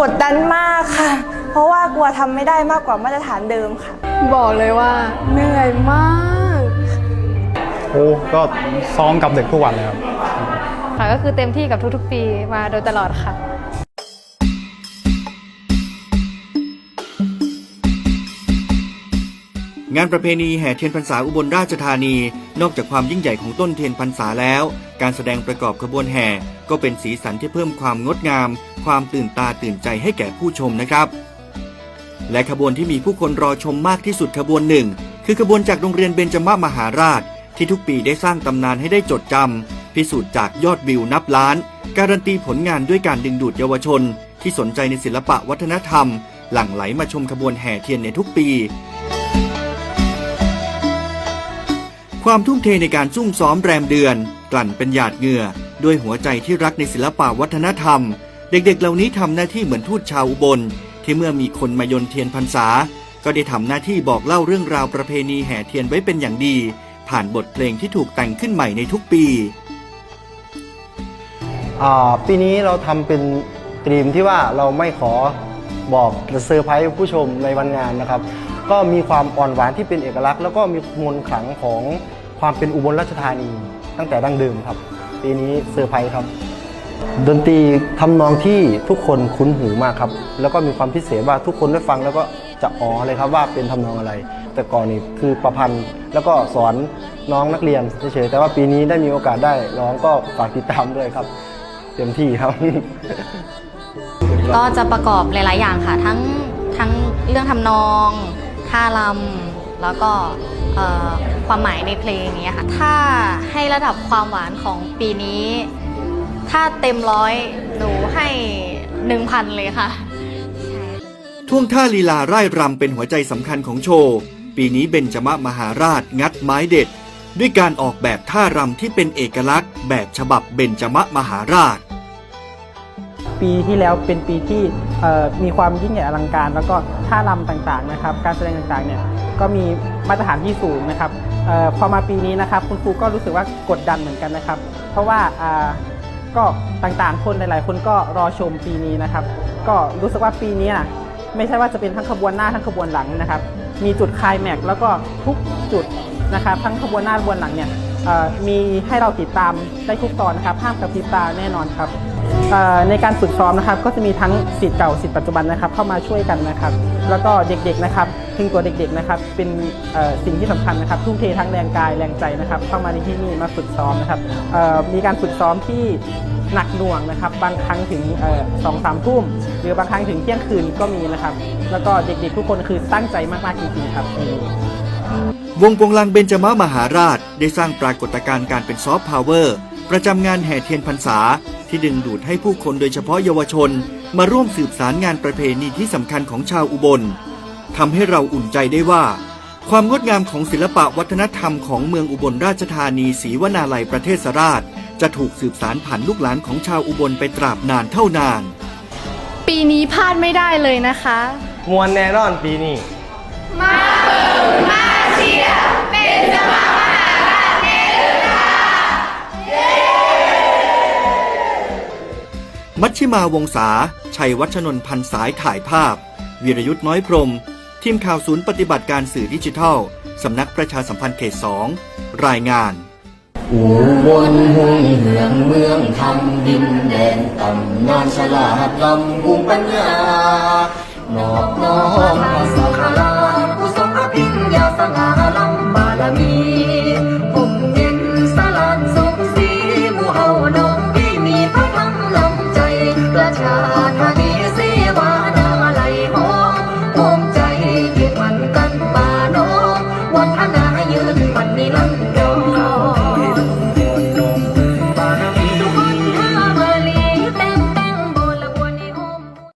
กดดันมากค่ะ เพราะว่ากลัวทำไม่ได้มากกว่ามาตรฐานเดิมค่ะ บอกเลยว่าเหนื่อยมาก โอ้ก็ซ้อมกับเด็กทุกวันเลยครับ ค่ะก็คือเต็มที่กับทุกๆ ปีมาโดยตลอดค่ะ งานประเพณีแห่เทียนพรรษาอุบลราชธานี นอกจากความยิ่งใหญ่ของต้นเทียนพรรษาแล้ว การแสดงประกอบขบวนแห่ก็เป็นสีสันที่เพิ่มความงดงาม ความตื่นตาตื่นใจให้แก่ผู้ชมนะครับ และขบวนที่มีผู้คนรอชมมากที่สุดขบวนหนึ่ง คือขบวนจากโรงเรียนเบญจมามหาราช ที่ทุกปีได้สร้างตำนานให้ได้จดจำพิสูจน์จากยอดวิวนับล้าน การันตีผลงานด้วยการดึงดูดเยาวชน ที่สนใจในศิลปะวัฒนธรรม หลั่งไหลมาชมขบวนแห่เทียนในทุกปี ความทุ่มเทในการซุ่มซ้อมแรมเดือน กลั่นเป็นหยาดเหงื่อ ด้วยหัวใจที่รักในศิลปะวัฒนธรรม เด็กๆ เหล่านี้ทำหน้าที่เหมือนทูตชาวอุบล ที่เมื่อมีคนมายนเทียนพรรษา ก็ได้ทำหน้าที่บอกเล่าเรื่องราวประเพณีแห่เทียนไว้เป็นอย่างดี ผ่านบทเพลงที่ถูกแต่งขึ้นใหม่ในทุกปีปีนี้เราทำเป็นธีมที่ว่าเราไม่ขอบอกเซอร์ไพรส์ผู้ชมในวันงานนะครับ ก็มีความอ่อนหวานที่เป็นเอกลักษณ์ แล้วก็มีมวลขลังของ ความเป็นอุบลราชธานี ตั้งแต่ดั้งเดิมครับ ปีนี้เซอร์ไพรส์ครับ ดนตรีทำนองที่ทุกคนคุ้นหูมากครับ แล้วก็มีความพิเศษว่าทุกคนได้ฟังแล้วก็จะอ๋อเลยครับว่าเป็นทำนองอะไร แต่ก่อนนี่คือประพันธ์แล้วก็สอนน้องนักเรียนเฉยๆแต่ว่าปีนี้ได้มีโอกาสได้ร้องก็ฝากติดตามด้วยครับ เต็มที่ครับ ก็จะประกอบหลาย ๆ อย่างค่ะ ทั้งทั้งเรื่องทำนองท่ารำแล้วก็เอ่อ ความหมายในเพลงอย่างเงี้ยค่ะ ถ้าให้ระดับความหวานของปีนี้ ถ้าเต็มร้อยหนูให้หนึ่งพันเลยค่ะ ท่วงท่าลีลาร่ายรำเป็นหัวใจสำคัญของโชว์ ปีนี้เบญจมมหาราชงัดไม้เด็ด ด้วยการออกแบบท่ารำที่เป็นเอกลักษณ์ แบบฉบับเบญจมมหาราช ปีที่แล้วเป็นปีที่เอ่อมีความยิ่งใหญ่อลังการ แล้วก็ท่ารำต่างๆนะครับ การแสดงต่างๆเนี่ยก็มีมาตรฐานที่สูงนะครับเออพอมาปีนี้นะครับคุณครูก็รู้สึกว่ากดดันเหมือนกันนะครับ เพราะว่าก็ต่างๆ คนหลายๆ คนก็รอชมปีนี้นะครับ ก็รู้สึกว่าปีนี้นะไม่ใช่ว่าจะเป็นทั้งขบวนหน้าทั้งขบวนหลังนะครับ มีจุดคลายแม็กซ์แล้วก็ทุกจุดนะครับทั้งขบวนหน้าขบวนหลังเนี่ยมีให้เราติดตามได้ทุกตอนนะครับห้ามกระพริบตาแน่นอนครับในการฝึกซ้อมนะครับ ก็จะมีทั้งสิทธิ์เก่าสิทธิ์ปัจจุบันนะครับ เข้ามาช่วยกันนะครับ แล้วก็เด็กๆนะครับ ถึงตัวเด็กๆนะครับเป็นสิ่งที่สำคัญนะครับทุ่มเททั้งแรงกายแรงใจนะครับ เข้ามาในที่นี่มาฝึกซ้อมนะครับมีการฝึกซ้อมที่หนักหน่วงนะครับ บางครั้งถึงสองสามทุ่มหรือบางครั้งถึงเที่ยงคืนก็มีนะครับ แล้วก็เด็กๆทุกคนคือตั้งใจมากๆจริงๆครับวงโปงลางเบญจมามหาราช ได้สร้างปรากฏการณ์การเป็นซอฟต์พาวเวอร์ประจำงานแห่เทียนพรรษา ที่ดึงดูดให้ผู้คนโดยเฉพาะเยาวชน มาร่วมสืบสารงานประเพณีที่สำคัญของชาวอุบล ทำให้เราอุ่นใจได้ว่า ความงดงามของศิลปะวัฒนธรรมของเมืองอุบลราชธานีศรีวนาลัยประเทศราช จะถูกสืบสารผ่านลูกหลานของชาวอุบลไปตราบนานเท่านาน ปีนี้พลาดไม่ได้เลยนะคะ มวลแน่นอนปีนี้มัชชิมาวงศา ชัยวัชนนท์พันสายถ่ายภาพวีรยุทธ์น้อยพรหม ทีมข่าวศูนย์ปฏิบัติการสื่อดิจิทัล สำนักประชาสัมพันธ์เขตสองรายงานอุบลหุ่งเหืองเมืองทำดินแดนตำนานฉลาดลำภูมิปัญญานอบน้อมภาษาคาลากุศลพิญญาสง่าลำบารมีผมเย็นสลานสุขสีหมู่เฮาน้องที่มีพระธรรมนำใจประชา